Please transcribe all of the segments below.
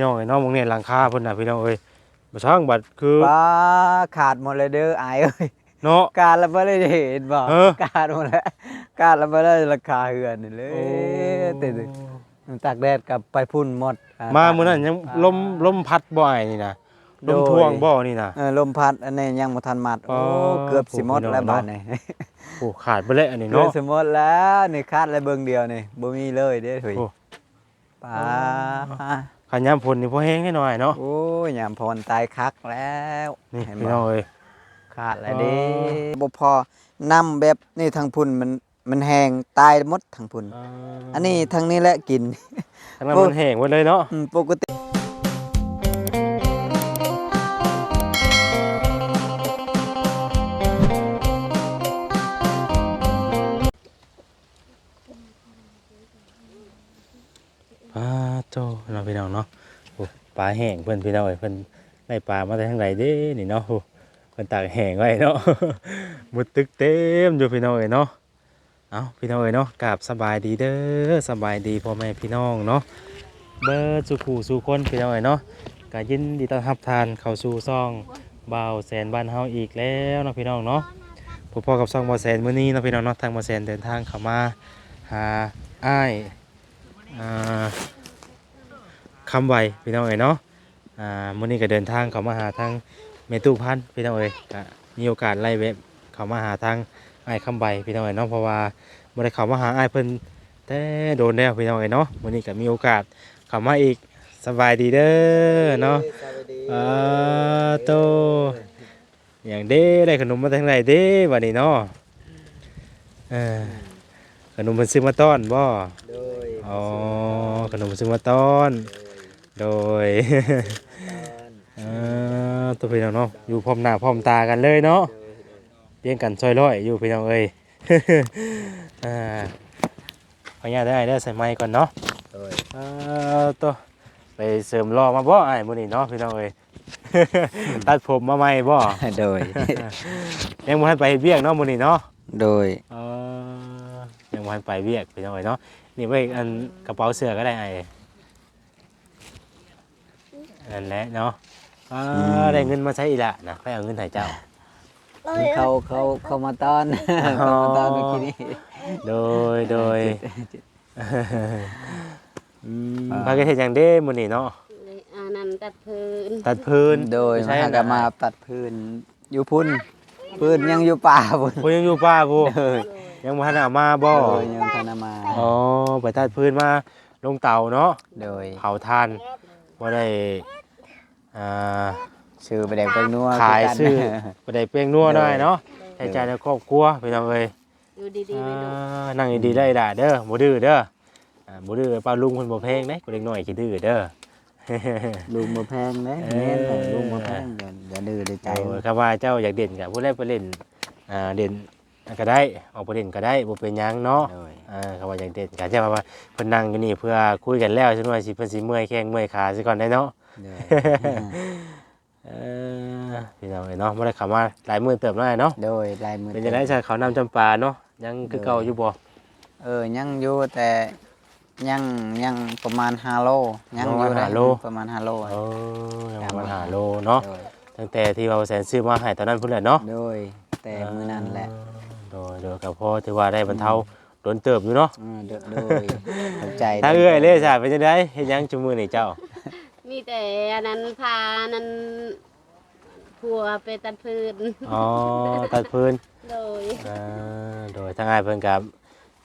พี่น้องไอ้น้องมองเนี่ยหลังคาเพิ่นน่ะพี่น้องเอ้ยบ่ช่างบัดคือป้าขาดหมดเลยเด้ออายเอ้ยเนาะ การละบ่ได้เห็นบ่เออ การหมดแล้วการละบ่ได้ราคาเฮือนนี่เลยโอ้ติดตากแดดกลับไปพุ่นหมดอ่มามื้อนั้นยังลมลมพัดบ่ไอ้นี่นะลโดมยท่วงบ่นี่นะ เออลมพัดอันนี้ยังบ่ทันมัดอ๋โอ้อเกือบสิหมดผมพี่น้องแล้วเนาะบาดนี้โอ้ขาดไปเลยอันนี้เกือบเนาะ สิหมดแล้วนี่คาดเลยเบิ่งเดียวนี่บ่มีเลยเด้เฮ้ยโอ้ ป้า ขันยามฝนนี่พอแห้งให้หน่อยเนาะโอ้ยยามพรตายคักแล้วนี่เห็นพี่บ่น้องเอ้ยขาดแล้วเด้อ๋อบ่พอน้ำแบบนี่ทางพุ่นมันมันแห้งตายหมดทางพุ่นอันนี้ทางนี้แหละกินทั้งนั้นมันแห้งหมดเลยเนาะอืมปกติ ลาแห้งเพิ่นพี่น้องเอ้เพิ่นได้ปลามาแต่ทางไหนเด้นี่เนาะเพิ่นตากแห้งไว้เนาะมุดตึกเต็มอยู่พี่น้องเอ้เนาะเอาพี่น้องเอ้เนาะกราบสบายดีเด้อสบายดีพ่อแม่พี่น้องเนาะเบิดสุขูสู่คนพี่น้องเอ้เนาะก็ยินดีต้อนรับทานเข้าสู่ซ่องเบาแสนบ้านเฮาอีกแล้วเนาะพี่น้องเนาะพบพ่อกับซ่องบาแสนมื้อนี้เนาะพี่น้องเนาะทางบาแสนเดินทางเข้ามาหาอ้ายอ่า คำไวพี่น้องเอ๋ยเนาะอ่ามื้อนี้ก็เดินทางเข้ามาหาทางเมตุพันธ์พี่น้องเอ๋ยก็มีโอกาสไล่เว็บเข้ามาหาทางอ้ายคำไวพี่น้องเอ๋ยเนาะเพราะว่าบ่ได้เข้ามาหาอ้ายเพิ่นแต่โดนแล้วพี่น้องเอ๋ยเนาะมื้อนี้ก็มีโอกาสเข้ามาอีกสบายดีเด้อเนาะอ่าโตอย่างเด้ได้ขนมมาทางไหนเด้บัดนี้เนาะเออขนมเพิ่นซื้อมาต้อนบ่โดยอ๋อขนมซื้อมาต้อน โดยเอ่อตัวพี่น้องเนาะอยู่พร้อมหน้าพร้อมตากันเลยเนาะเลี้ยงกันซอยร้อยอยู่พี่น้องเอ้ยอ่าขออนุญาตได้ได้ใส่ไม้ก่อนเนาะโดยเอ่อตัวไปเสริมรอมาบ่ไอ้ายมื้อนี้เนาะพี่น้องเอ้ยตัดผมมาใหม่บ่โดยยังบ่ทันไปเฮ็ดเวียกเนาะมื้อนี้เนาะโดยเออยังบ่ทันไปเวียกพี่น้องเอ้ยเนาะนี่ไว้อันกระเป๋าเสื้อก็ได้ไอ้ นั่นแหละเนาะอ่าได้เงินมาใช้อีกละนะไปเอาเงินให้เจ้า เขาเขาเขามาต้อนเขามาต้อนเมื่อกี้นี้โดยโดยอืมพากันเฮ็ดหยังเด้มื้อนี้เนาะอันนั้นตัดพื้นตัดพื้นโดยใช่มาก็มาตัดพื้นอยู่พุ่นพื้นยังอยู่ป่าพุ่นผู้ยังอยู่ป้าผู้โดยยังบ่ทันเอามาบ่โดยยังธนามาอ๋อไปตัดพื้นมาลงเตาเนาะโดยเผาทานบ่ได้ อ่าชื่อไปแดกเป็นนัวขายคืกันซื้อบ่ได้เปลียงนัวได้เนาะโดใช้ยจ่ายในครอบครัวพี่น้องเอ้ยอยู่ดีๆไปดูอ่านั่งดีๆได้ด่าเด้อบ่ดื้อเด้ออ่าบ่ดื้อป้าลุงเพิ่นบ่เพลงเด้กูเด็กน้อยขี้ดื้อเด้อ ลุงมาแพงเลยเออแม่นเลยลุงมาแพงเดี๋ยวอย่าดื้อในใจ โอ้ยครับว่าเจ้าอยากเด่นก็ผู้ใดไปเล่นอ่าเด่นก็ได้ออกไปเล่นก็ได้บ่เป็นหยังเนาะโดยอ่าเขาว่าอยากเด่นก็จะว่าว่าเพิ่นนั่งอยู่นี่เพื่อคุยกันแล้วฉันว่าสิเพิ่นสิเมื่อยแข้งเมื่อยขาซิก่อนได้เนาะโดย เออพี่น้องเอ้ยเนาะบ่ได้เข้ามาหลายมื้อเติบแล้วเนาะโดยลายมือเป็นจังได๋ซะเขาวนำจำปาเนาะยังคือเก่าอยู่บ่เออยังอยู่แต่ยังยังประมาณ5โลยังอยู่ได้ประมาณ5โลเออยังบ่หาโลเนาะโดยตั้งแต่ที่เราแสนซื้อมาให้ตอนนั้นพุ่นแหละเนาะโดยแต่มื้อนั้นแหละโดยโดยกับพ่อถือว่าได้บรรเทาโดนเติบอยู่เนาะเออโดยโดยเข้าใจถ้าเอื้อยเลยจ้ะเป็นจังได๋เฮ็ดหยังจุมือนี่เจ้า มีแต่อันนั้นพานั้นผัวไปตัดพื้นอ๋อตัดพื้นโดยอ่าโดยทางอ้ายเพิ่นกับ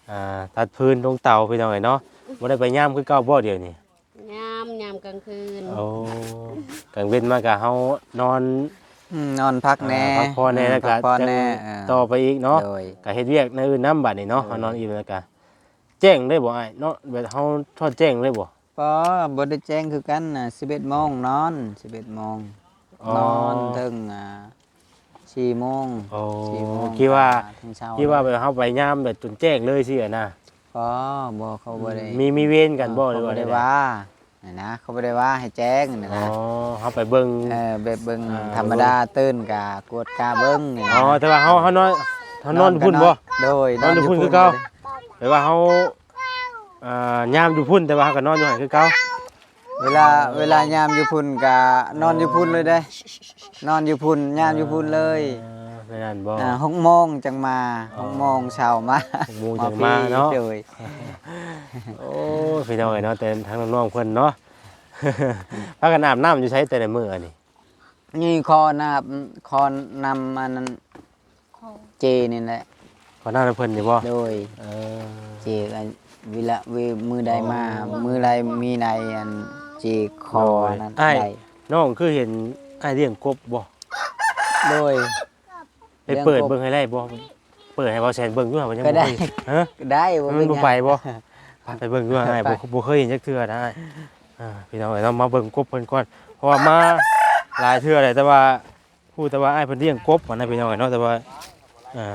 อ่าตัดพื้นลงเตาพี่น้องเอ้ยเนาะบ่ได้ไปย่ามคือเก่าบ่เดียวนี่ยามยามกลางคืนโอ้กลางเว้นมาก็เฮานอน อืมนอนพักแน่อ่าพักผ่อนแน่แล้วก็พักผ่อนจังแน่เออต่อไปอีกเนาะโดย ก็เฮ็ดเวียกในอื่นนำบัดนี่เนาะเฮานอนอีกแล้วก็แจ้งได้บ่อ้ายเนาะแบบเฮาทอดแจ้งเลยบ่ พอบ่ได้แจ้งคือกันน่ะ11โมงนอน11โมงอ๋อ นอนถึงอ่า4โมงโอ้สี่โมงคิดว่าถึงเช้าคิดว่าแบบเฮาไปยามแบบจนแจ้งเลยสิอะนะพอบ่เขาบ่ได้มีมีเวรกันบ่หเขารือบ่ว่าได้ใดว่าน่ะนะเขาบ่ได้ว่าให้แจ้งน่ะอ๋อนะเฮาไปเบิ่ง เออแบบเบิ่งอ่า ธรรมดาตื่นกะกวดกาเบิ่งนี่นะอ๋อแต่ว่าเฮาเฮานอนเฮานอนพุ่นบ่ โดยนอนอยู่พุ่นคือเก่า แปลว่าเฮา อ่ายามอยู่พุ่นแต่ว่าเฮาก็นอนอยู่หั่นคือเก่าเวลาเวลายามอยู่พุ่นก็นอนอยู่พุ่นเลยได้ นอนอยู่พุ่นยามอยู่พุ่นเลยออไปนั่นบ่ อ่าหกโมงจังมาหกโมงเช้ามาหกโมงจังมาเนาะ โดยโอ้ยพี่น้องเอ้ยเนาะแต่ทางน้องๆเพิ่นเนาะ พากันอาบน้ำอยู่ใช้แต่ในมื้ออันนี้นี่คอนะครับคอนำอันนั้นเจนี่แหละ ขอหน้าเพิ่นนี่บ่โดย เออเจก็เวลาเวมือใดมา มือใดมีใดอันเจคอนั้นอ้ายได้น้องคือเห็นอ้ายเลี้ยงกบบ่โดย ไปเปิดเลี้ยงกบ เบิ่งให้ได้บ่เปิดให้บ่แซนเบิ่งอยู่ว่ามันยังก็บ่ได้เคยฮะ ได้บ่มันเป็บ่หยัง ไปบ่ ไปเบิ่งด้วยไอ้ไปบ่บ่เคยเห็นจักเทื่อนะอ้ายอ่าพี่น้องเอ้ยเรามาเบิ่งกบเพิ่นก่อนเพราะว่ามาหลายเทื่อเลยแต่ว่าพูดแต่ว่าอ้ายเพิ่นเลี้ยงกบอะนะพี่น้องเอ้ยเนาะแต่ว่าอ่า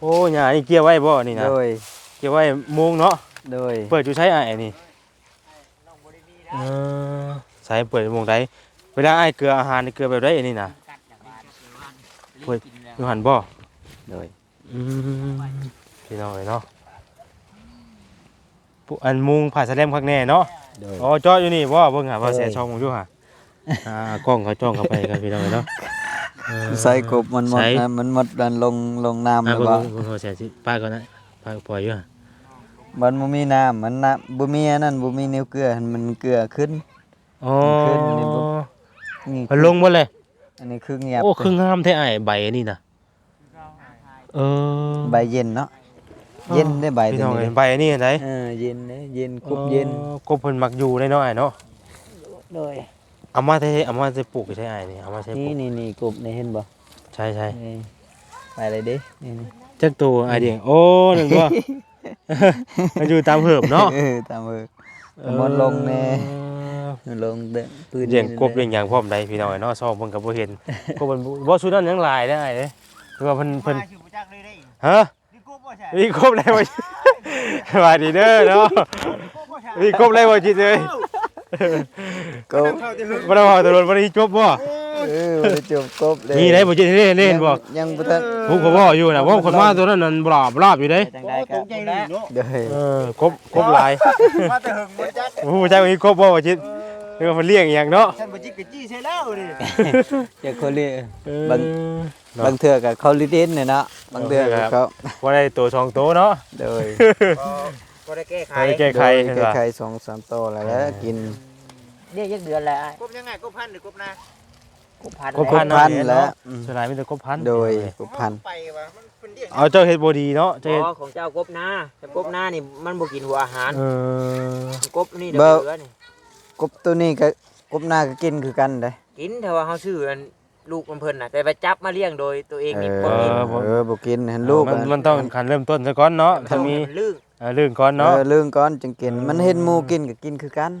โอ้หญ้านี่เกี่ยวไว้บ่นี่นะโดยเกี่ยวไว้มุงเนาะโดยเปิดอยู่ใช้อ้ายนี่เออใส่เปิดมุงใดเวลาอ้ายเกลืออาหารนี่เกลือแบบใดอันนี้น่ะเปิดอยู่หันบ่โดยอืมพี่น้องเอ้ยเนาะปุ๊อันมุงผ่าสแลมข้างแน่เนาะโดยอ๋อจอดอยู่นี่ว่าเบิ่งหาว่าเอ้ยแสช่องมึงอยู่หะอ่ากล้องเขาจ้องเข้าไปกันพี่น้องเนาะเออใส่กบมันหมดใส่นะมันหมดดันลงลงน้ำอ่าแล้วเบิ่งว่าเบิ่งเบิ่งเขาแสสิป้าก่อนนะป้าปล่อยอยู่หะ มันบ่มีน้ำมันน้ำบ่มีอันนั้นบ่มีนิ้วเกลือมันเกลือขึ้น อ๋อขึ้นนี่บ่ นี่มันลงหมดเลยอันนี้คือเงียบโอ้คืองามแท้ไอ้ใบอันนี้น่ะเออใบเย็นเนาะเย็นได้ใบพี่ตัวน้องนี้เห็นใบอันนี้เห็นไหมเออเย็นเด้เย็นคุบเย็นอ๋อกบเพิ่นมักอยู่ได้เนาะไอ้เนาะโดยเอามาได้เอามาได้ปลูกใช่ไอ้นี่เอามาใช้ปนี่ลูกนี่นี่กบนี่เห็นบ่ใช่ใช่นี่ไปเลยเด้นี่นี่จักตัวไอเดียงโอ้หนึ่งว่า มันอยู่ตามเหิบเนาะเออตามมือมันลงแน่ลงเด้อปืนเลี้ยงกบเลี้ยงหยางพร้อมใดพี่น้อยเนาะซอกเบิ่งก็บ่เห็นกบมันบ่สุดนั้นยังหลายได้เด้คือว่าเพิ่นเพิ่นฮะมีกบได้บ่สวัสดีเด้อเนาะมีกบได้บ่จิตเอ้ยกบบ่ได้ว่าตำรวจบ่ได้จบบ่ เออบ่ได้จบกบเลยมีได้บ่จิตเด้เล่นบ่ยังบ่ทันผมก็บ่อยู่น่ะว่าคนมาตัวนั้นนั่นบลาบลาบอยู่เด้จังได๋ก็เด้อเออกบกบหลายมาแต่หึงบ่จักโอ้โหจักมีกบบ่บ่จิตเออมันเลี้ยงอีหยังเนาะฉันบ่จิกกะจี้ใช่แล้วนี่เจ้าคนนี้เออบางเนาะบางเทื่อก็เขาลิเดนเนี่ยเนาะบางเทื่อก็เขาว่าได้ตัวสองตัวเนาะโดยบ่ได้แก้ไขใครแก้ไขโดเห็ยนป่ะไข่สองสามโตวแล้วแล้วกินเรียกยักเดือนแล้วไอ้กบยังไงกบพันหรือกบนา กูพันกบกพับนพันเนาะแล้วอืมส่วนหลายมีแต่กบพันโดยกบพันไปว่ามันเป็นเรื่องเอาเจ้าเฮ็ดบ่ดีเนาะเจ้าอ๋เฮ็ดอของเจ้ากบนาแต่กบนานี่มันบ่กินหัวอาหารเออกบนี่เดือดนี่กบตัวนี้ก็กบหน้าก็กินคือกันเด้ กินแต่ว่าเขาซื้ออันลูกมันเพิ่นน่ะแต่ไปจับมาเลี้ยงโดยตัวเองเอนี่อบ่กินเออบ่กินเห็นลูกมันมันต้องคันเริ่มต้นซะก่อนเนาะถ้ามีลื่น เอ่อเรื่องก่อนเอเนาะอเรื่องก่อนจึงกิน มันเห็นหมูกินก็กินคือกัน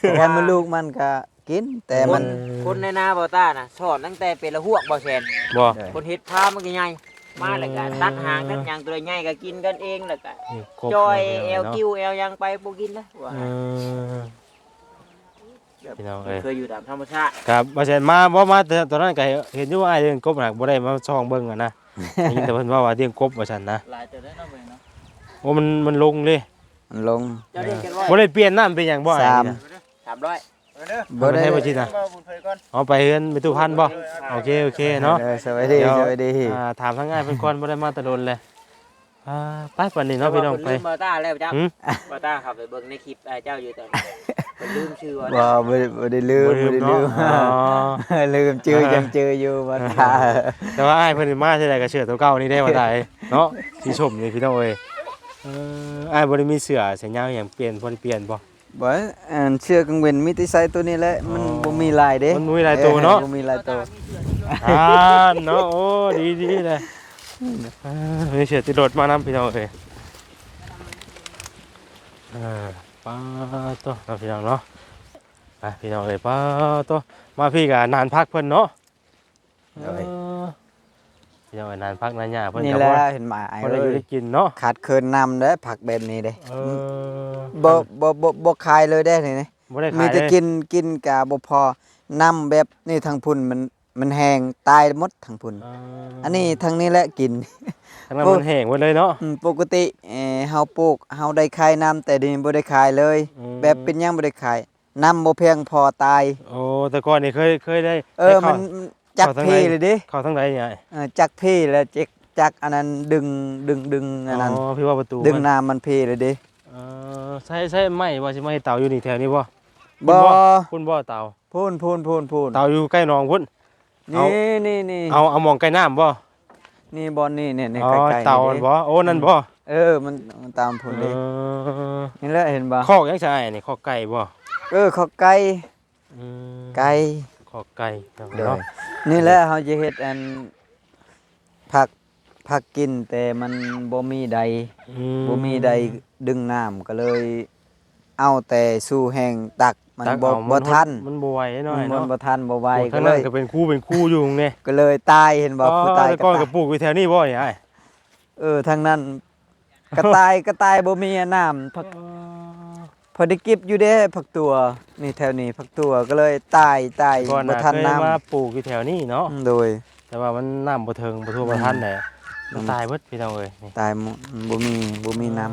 แต่ว่ามันลูกมันก็ กินแต่คมัน นคนในนาบ่ต้าน่ะสอนตั้งแต่เป็นละหวกบ่แซนบ่คนเฮ็ดพามันก็ใหญ่มาแล้วก็ตัดหางตัดหยังตัวใหญ่ก็กินกันเองแล้วก็นี่กบจอยแอลเนาะกิ้วแอลยังไปบ่กินนะว่าเออ พี่น้องเอ้ย เคยอยู่ตามธรรมชาติครับบ่ใช่มาบ่มาแต่ตอนนั้นก็เห็นอยู่ว่าอ้ายเลี้ยงกบน่ะบ่ได้มาส่องเบิ่งอะนะ ได้ยินแต่เพิ่นว่าว่าเลี้ยงกบว่าซั่นนะหลายตัวได้เนาะเนาะโอ้มันมันลงเลยมันลง เจ้าเรียกกันว่าบ่ได้เปลี่ยนน้ำเป็นหยังบ่อ้ายสาม นี่นะ300เออเด้อบ่ได้ให้บ่ชิดนะมาบุญเผยก่อนเอาไปเฮือนไปตู้พันบ่โอเคโอเคเนาะออสวัสดีเดี๋ยวสวัสดีอ่าถามทั้งง่ายเป็นก่อนบ่ได้มาแตะโดนเลยอ่าไปปันนี้เนาะพี่น้องไปลืมบาต้าแล้วจ้าหืมบาต้าขับไปเบิ่งในคลิปไอ้เจ้าอยู่ตอนนี้เพิ่นลืมชื่อว่าบ่บ่ได้บ่ได้ลืมบ่บ่ได้ลืลืมมเนาะอ๋อลืมชื่อยังชื่ออยู่บ่ตาแต่ว่าอ้ายเพิ่นมาเท่าใดก็เชื่อตัวเก่านี่ได้ว่าได้เนาะสีชมนี่พี่น้องเอ้ยเอออ้ายบ่ได้มีเสื้อเสียยาวหยังเปลี่ยนบ่ได้เปลี่ยนบ่ บ่อันเชือกกังเวนมีแต่ใส่ตัวนี้แหละมันบ่มีลายเด้มันบ่มีลายตัวเนาะออบ่มีลายตัวอ่าเนาะโอ้ดีดีเลยอ่ามีเสื้อติดรถมานำพี่น้องเอ้ยอ่าป้าตัวเนาะพี่น้องเนาะไปพี่น้องเอ้ยป้าตัวมาพี่ก็นานพักเพิ่นเนาะเอ้ยเออ พี่น้องเอ้ยนานพักนานหยาเพิ่นนี่ก็แหบ่ละเห็นหมาไอ้บ่ได้เอ้อยู่ยได้กินเนาะขาดเคินนำเด้อผักแบบนี้เด้เออบ่บ่บ่บ่คายเลยได้นี่นะบ่ได้มีขายแต่เลยกินกินกะบ่พอน้ำแบบนี่ทางพุ่นมันมันแห้งตายหมดทางพุ่นเอออันนี้ทางนี้แหละกินทางนั้นมันแห้งหมดเลยเนาะ อืมปกติเอ่อเฮาปลูกเฮาได้ขายน้ำแต่เดี๋ยวนี้บ่ได้ขายเลย อืม แบบเป็นหยังบ่ได้ขายน้ำบ่เพียงพอตาย โอ้แต่ก่อนนี่เคยเคยได้เออได้มัน จักเข้าทางพี่ไหนเลยดิเข้าทางใดเนี่ยเออจักพี่แล้วจักจักอันนั้นดึงดึงดึงอันนั้นอ๋อพี่ว่าประตูดึงมันน้ำมันพี่เลยดิเออใช่ใช่ไหมว่าสิมาให้เตาอยู่นี่แถวนี้บ่บ่พุ่นบ่เตาพูนพูนพูนพูนเตาอยู่ใกล้หนองพุ่นเอานี่นี่นี่เอาเอามองใกล้น้ำบ่นี่บอลนี่เนี่ยในอ๋อใกล้ๆเตานี่บ่โอ้นั่นบ่เออมันมันตามพูนเอดิอนี่แหละเห็นบ่คอกยังใช่นี่คอกไก่บ่เออเขาไก่อืมไก่คอกไก่เนาะเด้อ นี่แหละเขาจะเฮ็ดอันผักผักกินแต่มันบ่มีใดอืบ่มีใดดึงน้ำก็เลย เอาแต่สู่แห้งตักมันตักบ่เอาบ่ทันมันบ่ไหวหน่อยมันเนาะบ่ทันบ่ไหวโอ้ก็ทางเลนั้นยก็เป็นคู่เป็นคู่อยู่ตรงนี้ก็เลยตายเห็นบ่ผู้ตายแต่ก็ก่อนตาก็ยปลูกอยู่แถวนี้บ่เนี่ยไอ้เออทางนั้นกระต่ายกระต่ายบ่มีน้ำผัก พอได้เก็บอยู่เด้ผักตัวนี่แถวนี้ผักตัวก็เลยตายตายก่อนบ่น่ะทันเคยน้ำมาปลูกอยู่แถวนี้เนาะโดย แต่ว่ามันน้ำบ่เทิงบ่ทั่วบ่ทันแหละมันอืมตายเบิดพี่น้องเอ้ยนี่ตายหมดบ่มีบ่มีน้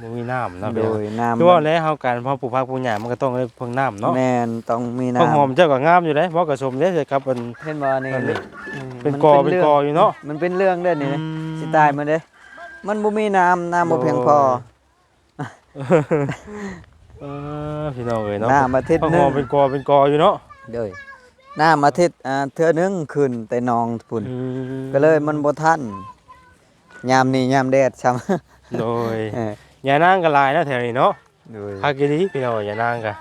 บ่มีน้ำำเนาะโดพี่น้องยน้ำคือว่าแล้วเฮาการพอปลูกผักปลูกหญ้ามันก็ต้องได้เพิ่งน้ำเนาะแม่นต้องมีน้ำผักหอมเจ้าก็งามอยู่เด้บ่กระสมเด้ใช่ครับมัน เห็นบ่นี่อันนี้อืมเป็นมักอรื่เป็นกออยู่เนาะ มันเป็นเรื่องเด้อนี่นะอืมสิตายมันเด้ มันบ่มีน้ำน้ำบ่เพียงพอเออพี่น้องเอ้ยเนาะน้ำอาทิตย์ผักหนึหองมเป็นกอเป็นกออยู่เนาะเด้อน้ำอาทิตย์อ่าเทื่อหนึงขึ้นแต่นองพุ่นอืมก็เลยมันบ่ทันยามนี้ยามแดดซ้ำโดยเอออย่านางก็หลายนะแถวนี้เนาะโดยพักอีหลีพี่น้องอย่านางก็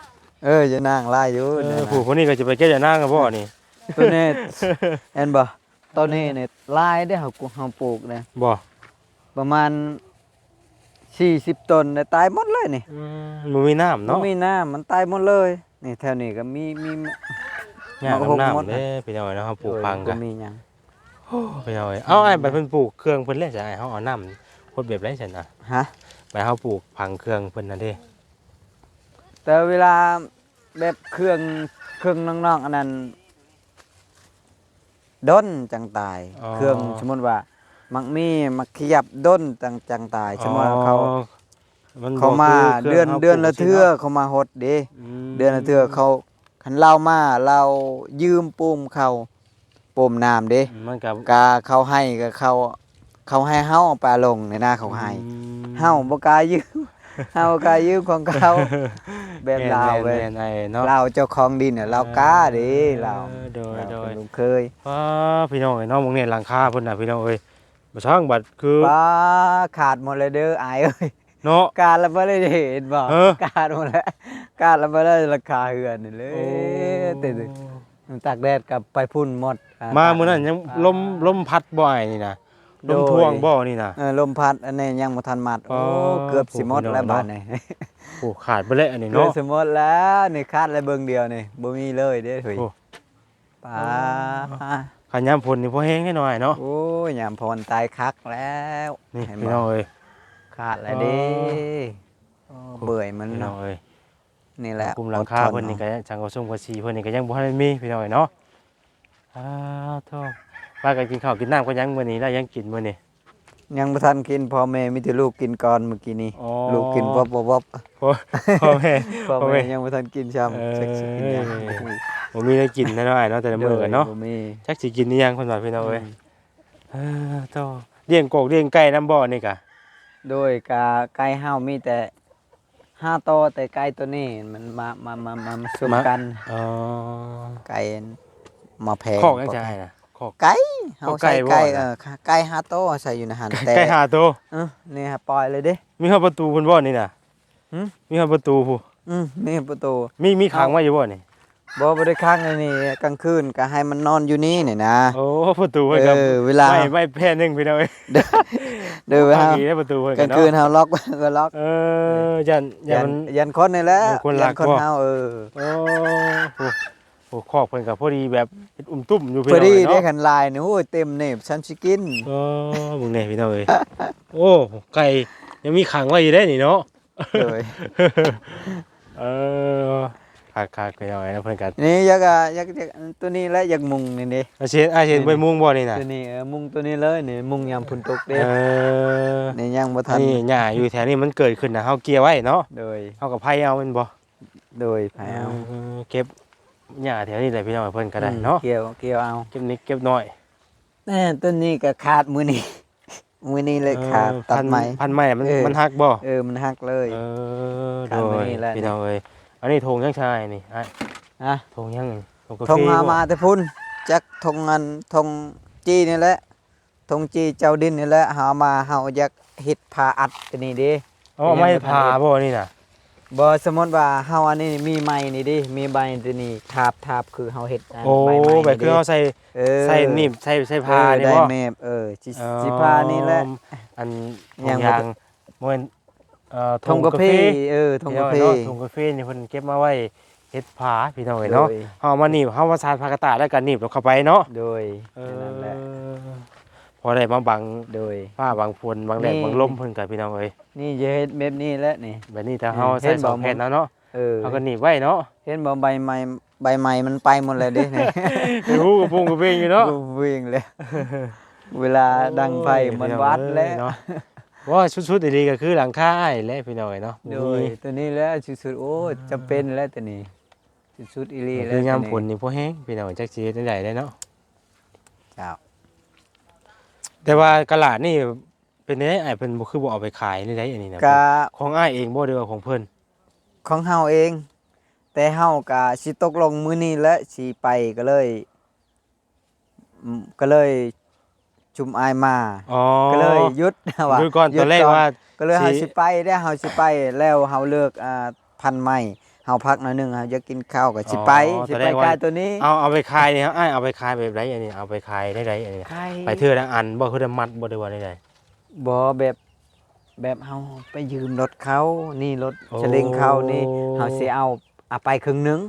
เออจะนั่งไล่อยู่เอเนี่อยผู้คนนี้ก็จะไปเก็บอย่านางก็บ่นี่ตัวนี้เห็นบ่ตอนนี้เนี่ยไล่ได้อเฮาเฮาปลูกเนี่ยบ่ประมาณ 40ต้นเนี่ยตายหมดเลยนี่อืมบ่มีน้ำบ่เนาะมีน้ำมันตายหมดเลยนี่แถวนี้ก็มีมีหญ้ามากับหกหมดน้ำเด้พี่น้องเอ้ยเนาะเฮาปลูกพังก็กันมีหยังพี่น้องเอ้ยเอาไอ้ไปเพิ่นปลูกเครื่องเพิ่นแล้วจ้ะไอ้เฮาเอาน้ำพดแบบไรซั่นน่ะฮะไปเฮาปลูกพังเครื่องเพิ่นน่ะเด้แต่เวลาแบบเครื่องเครื่องน้องๆอันนั้นด้นจังตาย เครื่องสมมุติว่า มักมีมักขยับด้นจังจังตายสมมุติว่าเขาอ๋อมันเขามาบ่คืเดือนครื่งเดือนละฮาปกเทื่อสิเขามาหดเด้มเดือนละเทื่อเขาคันเล่ามาเรายืมปุ่มเขาปุ่มน้ำเด้มันกับกาเขาให้ก็เขาเขาให้เฮาเอาปลาลงในหน้าเขาให้อืมเฮาบ่กล้ายืมเฮาบ่กล้ายืมของเขาแบบลาวเว้ยแม่นๆๆไอ้เนาะเราเจ้าของดินน่ะเรากล้าเด้เราออโดยเราโดเป็ยนลูกเคยว้าพี่น้องไอ้น้องมองเนี่ยหลังคาเพิ่นน่ะพี่น้องเอ้ย บ่ช่างบัดคือป้าขาดหมดเลยเด้ออายเอ้ยเนาะ การละบ่ได้เห็นบ่เออ การหมดแล้วการละบ่ได้ราคาเฮือนนี่เลยโอ้แต่ตากแดดกับไปพุ่นหมดอ่มามื้อนั้นยังลมลมพัดบ่อยนี่นะลมโดย ท่วงบ่นี่นะ เออลมพัดอันนี้ยังบ่ทันมัดอ๋โอ้อเกือบสิหมดแล้วโอ้พี่น้องบาดนี้โอ้ขาดไปเลยอันนี้เกือบเนาะ สิหมดแล้วนี่คาดเลยเบิ่งเดียวนี่บ่มีเลยเด้อเฮ้ยโอ้ ป้า ขันยามฝนนี่พอแห้งให้หน่อยเนาะโอ้ยยามพรตายคักแล้วนี่เห็นพี่บ่น้องเอ้ย ขาดแล้วเด้เบื่อยมันพี่น้องเนาะเอ้ยนี่แหละกลุ่มหลังคาอดทเพิ่นนี่ก็จังก็ส่งกว่าสีเพิ่นนี่ก็ยังบ่ทันได้มีพี่น้องเอ้ยเนาะอ้าวโทษว่ากันกินข้าวกินน้ำก็ยังมื้อนี้แล้วยังกินมื้อนี้ ยังบ่ทันกินพ่อแม่มีแต่ลูกกินก่อนเมื่อกี้นี้อ๋อ ลูกกินวบวบวบพ่อพ่อแม่ พ่อพ่อแม่ แม่ยังบ่ทันกินช้ำเอ้ยจักสิกินหยัง บ่มีได้กินแน่นอนเนาะแต่ละมื้อกันเนาะบ่มีจักสิกินนี่ยังเพิ่นว่าพี่น้องเอ้ยเออโตเลี้ยงกกเลี้ยงไก่น้ำบ่นี่กะโดยกาไก่เฮามีแต่ห้าโตวแต่ไก่ตัวนี้มันมามามามามาสุมกันอ๋อไก่มาแพงคอกยังจะให้น่ะคอก ไก่เฮาคอกไก่ใส่บ่ไก่น่ะเออค่ะไก่ห้าโตวใส่อยู่ในหันแต่ไก่หาโตวเออนี่ฮะปล่อยเลยเด้ มีเข้าประตูเพิ่นบ่นี่น่ะหึ มีเข้าประตูผู้อืมนี่ประตู มีมีขังไว้อยู่บ่นี่ บ่บ่ได้ค้างเลยนี่กลางคืนก็ให้มันนอนอยู่นี่นี่นะ โอ้ประตูเพิ่นครับเออเวลา ไม่ไม่แพ้หนึงพี่น้องเอ้ยเด้อเวลาบางทีได้ประตูเพิ่นกลางคืนเฮาล็อกก็ล็อกเออยันยัยันนมัน ยันคนนี่แหละยันคนรัยักคนบ่ เฮาเออโอ้โหโอ้คอกเพิ่นก็พอดีแบบเฮ็ดอุ้มตุ้มอยู่พี่พน้อองดีเอ้ยได้เนาะขันลายนี่โอ้ยเต็มเนบฉันสิกิน โอ้มึงเนี่ยพี่น้องเอ้ยโอ้ไก่ยังมีขังไว้อยู่ได้นี่เนาะ เลย เออ คักคักพี่น้องเอ้ยนะเพิ่นก็นี่อยากอะอยากอยากตัวนี้และอยากมุงนี่ดิอาเชนอาเชนไปมุงบ่นี่น่ะตัวนี้เออมุงตัวนี้เลยนี่มุงยามพุ่นตกเด้เออนี่ยังบ่ทันนี่หญ้าอยู่แถวนี้มันเกิดขึ้นนะเฮาเกียร์ไว้เนาะโดยเฮากับไผเอาแมันบ่โดยไผเอาเออเก็บหญ้าแถวนี้แหละพี่น้องเพิ่นก็ได้เนาะเกี่ยวเกี่ยวเอาเก็บนิดเก็บน้อยแน่ต้นนี้ก็ขาดมือนี้มือนี้เลยขาดเออตัดไม้พันไม้มันเออมันหักบ่เออมันหักเลยเออขาดโดไว้ยนี่แหละพี่น้องเอ้ย อันนี้ธงยังชายนี่ไอ้ฮะธงยังนี่ธงกาแฟทงมาบ่มาแต่พุ่นจักทงเงินทงจีนี่แหละทงจีเจ้าดินนี่แหละหามาเฮาอยากเฮ็ดผ้าอัดตัวนี้เดิ อ๋อไม่พาบ่นี่น่ะบ่สมมติว่าเฮาอันนี้มีไม้นี่ดิมีใบตัวนี้ทาบทาบคือเฮาเฮ็ดอันโอ้ใบไม้แบบคือเฮาใส่เออใส่หนีบใส่ใส่ผ้าเออนี่ได้บ่แม่เออสิอ๋อสิผ้านี่แหละ อันยัยังงบ่ยางบ่แม่น เอ่อทงกาแฟเออทงกาแฟพี่น้อเนะทงกาแฟนี่เพิ่นเก็บมาไว้เฮ็ดผ้าพี่น้องเอ้ยเนาะโดยเฮาเอามาหนีบเฮามาสานผ้ากระตายแล้วก็หนีบลงเข้าไปเนาะโดยเอนั่นแหละอพอได้มาบังโดยฟ้าบังฝนบังแดดนี่บังลมเพิ่นก็พี่น้องเอ้ยนี่จะเฮ็ดแบบนี้แหละนี่แบบนี้ถ้าเฮาเห็ใส่นสบ่องแผ่นแล้วเนาะเออเฮาก็หนีบไว้เนาะเห็นบ่ใบไม้ใบไม้มันไปหมดเลยเด้นี่ไปฮู้กับพุงกับเพลงอยู่เนาะวิ่งเลยเวลาดังไฟมันวัดแล้วเนาะ ว่าชุดๆดีๆก็คือหลังคาอ้ายและพี่น้องเอ้ยเนาะโดยตัวนี้แหล้วสุดๆโอ้จะเป็นแล้วตัวนี้สุดๆอีหลีนี่แล้วคือยามตัวฝนนี่พวกแห้งพี่น้องจักสิเฮ็ดจังไดได้เนาะเจ้าแต่ว่ากะลาดนี่เป็นได้อ้ายเพิ่นบ่คือบ่เอาไปขายนี่ได้อันนี้นะกะของอ้ายเองบ่ได้ว่าของเพิ่นของเฮาเอง แต่เฮากะสิตกลงมื้อนี้และสิไปก็เลยอืมก็เลย จุมอายมา อ๋อก็เลยหยุดว่าดูก่อนหยุตอนแรกก่ว่า ก็เลยเฮาสิสิไปได้อเฮาสิไปแล้วเฮาเลือกอ่าพันไม้เฮาพักหน่อยหนึงเฮาจะกินข้าวก็สิไปอ๋อสิตอนไปแรกว่า กายตัวนี้เอาเอาไปขายนี่ครับอ้ายเอาไปขายแบบไรอันนี้เอาไปขายได้ไรอันนี้ใครไปเทื่อละอันบ่คือได้มัดบ่ได้ว่าได้ใดบ่แบบแบบเฮาไปยืมรถเขานี่รถโอ้สลิงเขานี่เฮาสิเอาเอาไปครึ่งหนึง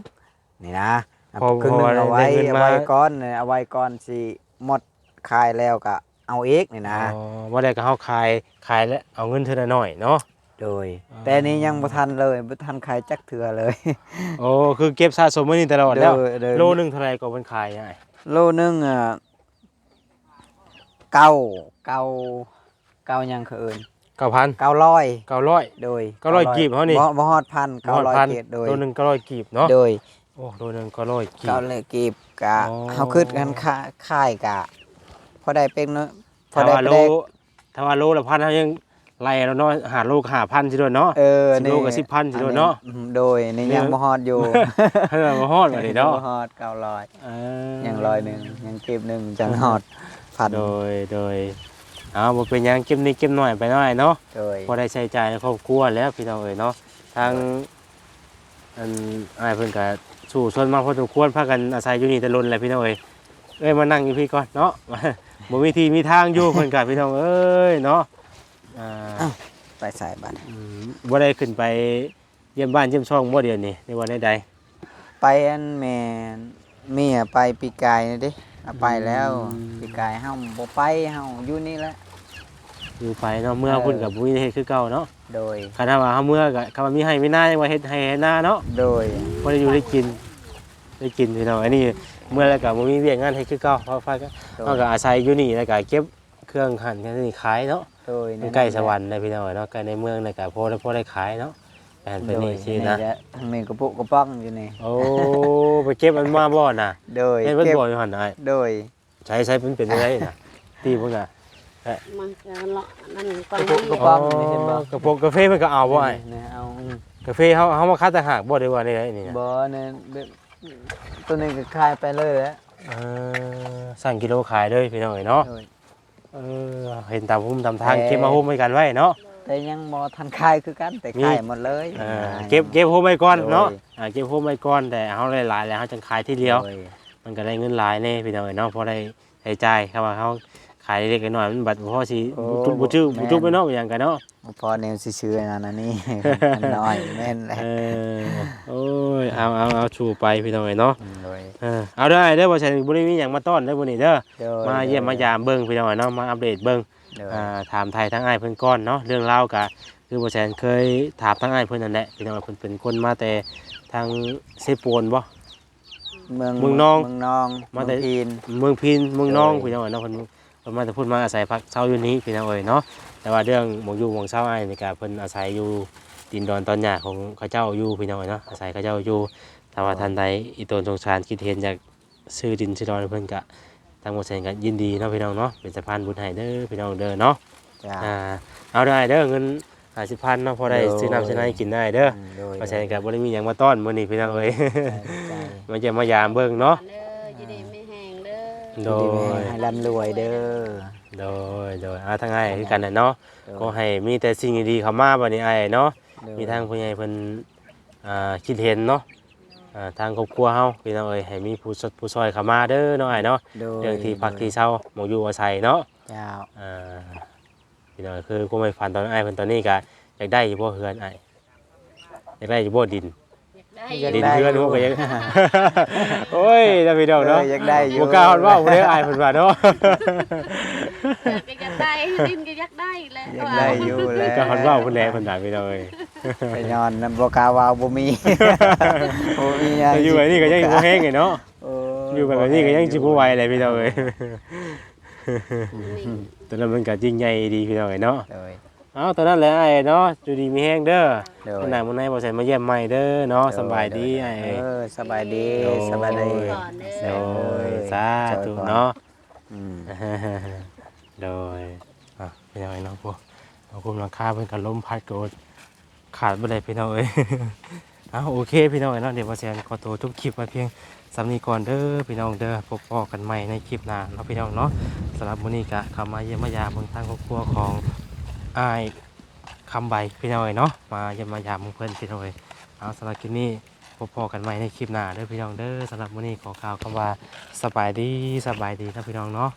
นี่นะเอาพอครึ่งหนึงพอเอาไว้ได้เงินเอามาไว้ก่อนเนี่ยเอาไว้ก่อนสิหมด ขายแล้วก็เอาเอกนี่นะ อ๋อบ่ได้ก็เฮาขายขายแล้วเอาเงินเทื่อละน้อยเนาะ โดย อ๋อ แต่นี่ยังบ่ทันเลยบ่ทันขายจักเทื่อเลยโอ้คือเก็บสะสมมานี่ตลอดแล้วโดยโดยโลหนึงเท่าไหร่ก็เพิ่นขายอ้ายโลนึงอะเก้าเก้าเก้าหยังเขาเอิ้น9,000 เก้าร้อย900 โดยเก้าร้อยกีบเท่านี้ บ่บ่ฮอดพันเก้าร้อย1,000เกตโดยโลหนึง900กีบเนาะ โดย โอ้โลหนึง900กีบ เก้าร้อยกีบกะอ๋อเฮาคิดกันค่าค่ายกะ พอได้เป็นเนาะพอถ้าได้ว่าไปโลได้ ถ้าว่าโลละพันเฮายังไล่แล้วเนาะหาโลก็5,000สิโดนเนาะ เออสิบนี่โลกับสิบพันสิโดนเนาะ อัอืมโดยนี่เนี่ยยังบ่ฮอดอยู่เฮ้ยบ่ฮอดว่านี่เนาะบ่ฮอดเก้าร้อยเออยังร้อยหนึงยังกีบหนึงจังฮอดพันโดยโดยเอาบ่เป็นหยังเก็บนิดเก็บหน่อยไปหน่อยเนาะ โดย พอได้ใช้จ่ายในครอบครัวแล้วพี่น้องเอ้ยเนาะทางอันอ้ายเพิ่นก็สู้ส่วนมากพอสมควรพากันอาศัยอยู่นี่แต่ลนแหละพี่น้องเอ้ยเอ้ยมานั่งอยู่พี่ก่อนเนาะ บ่มีที่มีทางอยู่เพิ่นก็พี่น้องเอ้ยเนาะอ่า ไปสายบัตรอืมบ่ได้ขึ้นไปเยี่ยมบ้านเยี่ยมช่องบ่เดียวนี้ในวันใดไปอันแม่นเมียไปปีกายนี่เด้เอาไปแล้วปีกายเฮาบ่ไปเฮาอยู่นี่แหละ ๆอยู่ไปเนาะเมื่อเออเพิ่นก็บ่มีเฮ็ดคือเก่าเนาะโดย คันถ้าว่าเฮาเมื่อก็คำว่ามีให้มีหน้ายังว่าเฮ็ดให้ให้หน้าเนาะโดย บ่ได้อยู่ได้กิน ได้กินพี่น้องอันนี้ เมื่อแล้วก็บ่มีเวียกงานให้คือเก่าเพราะว่าก็โดยเฮาก็อาศัยอยู่นี่แล้วก็เก็บเครื่องหั่นแค่นี้ขายเนาะโดยมันใกล้สวรรค์เลยพี่น้องเนาะใกล้ในเมืองแล้วก็พอได้พอได้ขายเนาะแม่นเป็นโดนี่ยสินะจะทางนี้กระปุกกระป้องอยู่นี่โอ้ไปเก็บมันมาบ่น่ะโดยเฮ็ดเพิ่นเก็บบ่อยู่หั่นน่ะอ้ายโดยใช้ใช้เป็นเป็นจังไดน่ะตีเพิ่นน่ะมันจะเลาะนั่นก่อนกระปุกกระป้องนี่เห็นบ่กระปุกกาแฟมันก็เอาบ่อ้ายนี่เอาอืมกาแฟเฮาเฮามาคัดต่างหากบ่ได้ว่าได้ไดนี่นะบ่เนี่ยแบบ ตัวนี้ก็คายไปเลยแหล้วเออสั่งกิโลขายเลยพี่น้องเอ้ยเนาะโดยเออเห็นตามหุ้มตามทางแต่เก็บมาหุ้มไว้กันไว้เนาะ แต่ยังบ่ทันคายคือกันแต่มีคายหมดเลยเออเก็บเก็บหุ้มไว้ก่อนเนาะโดยอ่าเก็บหุ้มไว้ก่อนแต่เฮาหลายๆแล้วเฮาจังขายทีเดียวโมันก็ได้เงินหลายแน่พี่น้องเอ้ยเนาะพอได้ใช้จ่ายครับว่าเฮา ขายเล็กๆน้อยๆมันบัดบ่พอสิโอ้บุจุบุจื้อแม่บุนจุบไปเนาะอย่างกันเนาะพอแนวซื่อๆนั่นน่ะนี่ มันน้อยแม่นแหละเออโอ้ยเอาเอาเอาชูไปพี่น้องเอ้ยเนาะโดยเออเอาได้เด้อบ่ใช่บ่ได้มีหยังมาต้อนเด้อมื้อนี้เด้อโดยมาเยี่ยมมายามเบิ่งพี่น้องเอ้ยเนาะมาอัปเดตเบิ่ง โดย อ่าถามไทยทั้งอ้ายเพิ่นก้อนเนาะเรื่องเล่าวกะคือบ่แซนเคยถามทั้งอ้ายเพิ่นนั่นแหละพี่น้องเพิ่นเป็นคนมาแต่ทางเซโปนบ่ เมืองเมืองนองเมืองนองมาเมืแต่องพีน เมืองพินเมืองน้องโดยพี่น้องเอ้ยเนาะเพิ่น เพิ่นมาแต่พูดมาอาศัยพักเช้าอยู่นี้พี่น้องเอ้ยเนาะแต่ว่าเรื่องหมองอยู่หมองเช้าอ้ายนี่ก็เพิ่นอาศัยอยู่ดินดอนตอนหญ้าของเขาเจ้าอยู่พี่น้องเอ้ยเนาะอาศัยเขาเจ้าอยู่ถ้าว่าท่านใดอีตนสงสารคิดเห็นอยากซื้อดินซื้อดอนให้เพิ่นก็ทางบ่แซนก็ยินดีเนาะพี่น้องเนาะเป็นสะพานบุญให้เด้อพี่น้องเด้อเนาะจ้า อ่าเอาได้เด้อเงิน50,000เนาะพอได้โดยซื้อน้ำซื้อน้ำให้กินได้เด้อโดยบ่แซนก็บ่ได้มีหยังมาต้อนมื้อนี้พี่น้องเอ้ยใจ มาเยี่ยมมายามเบิ่งเนาะ เด้อจะได้ไม่แห้งเด้อ โดดีแม่ยให้ร่ำรวยเด้อ โดยโดยเอาทั้งไอ้คือกันน่ะเนาะโดย ก็ให้มีแต่สิ่งดีๆเข้ามาบัดนี้ไอ้เนาะโดยมีทางผู้ใหญ่เพิ่นอ่าคิดเห็นเนาะอ่าทางครอบครัวเฮาพี่น้องเอ้ยให้มีผู้สดผู้ซอยเข้ามาเด้อเนาะไอ้เนาะโดยเรื่องที่พักที่เช่าหมองอยู่อาศัยเนาะเจ้าอ่าพี่น้องคือกูไม่ฝันตอนไอ้เพิ่นตอนนี้ก็อยากได้อยู่บ่เฮือนไอ้อยากได้อยู่บ่ดิน อยากได้ดินเฮือนพวกก็ยัง โอ้ยถ้าพี่น้องเนาะอออยากได้อยู่ บ่กล้าฮอดเว้าบ่ได้อายเพิ่นว่าเนาะอยากได้ดินก็อยากได้แหละอยากได้อยู่แล้วก็ฮอดเว้าเพิ่นแหละเพิ่นด่าพี่น้องเอ้ยไปนอนนำบ่กล้าวาวบ่มีบ่มีหยังแต่อยู่แบบนี้ก็ยังบ่แห้งไงเนาะโอ้อยู่แบบนี้ก็ยังสิบ่ไหวเลยพี่น้องเอ้ยนี่ตอนนั้นมันก็ยิ่งใหญ่ดีพี่น้องเอ้ยเนาะโดย เอาตอนนั้นแหละไอ้เนาะอยู่ดีมีแห้งเด้อโดยขนาดมื้อไหนบ่ใส่มาเยี่ยมใหม่เด้อเนาะสำบายดีไอ้ เออสบายดีโดย สบายดี ก่อนเด้โดอ ยสาธุเนาะ อืม โดยอะพี่น้องเอ้ยเนาะพวกเอาคุมหลังคาเพิ่นก็ล้มพัดโกดขาดบ่ได้พี่น้องเอ้ย เอาโอเคพี่น้องเอ้ยเนาะเดี๋ยวว่าแซนขอตัวทุกคลิปไว้เพียงสำนี้ก่อนเด้อพี่น้องเด้อพบพอกันใหม่ในคลิปหน้าเนาะพี่น้องเนาะสำหรับมื้อนี้ก็เข้ามาเยี่ยมมายามเบิ่งทางครอบครัวของ อ้ายคำใบพี่น้องเอยเนาะมาจะมมายามเพื่อนพี่น้องเอยเอาสำหรับคลิปนี้พบพอกันใหม่ในคลิปหน้าเด้อพี่น้องเด้อสำหรับวันนี้ขอกล่าวคำว่าสบายดีสบายดีนะพี่น้องเนาะ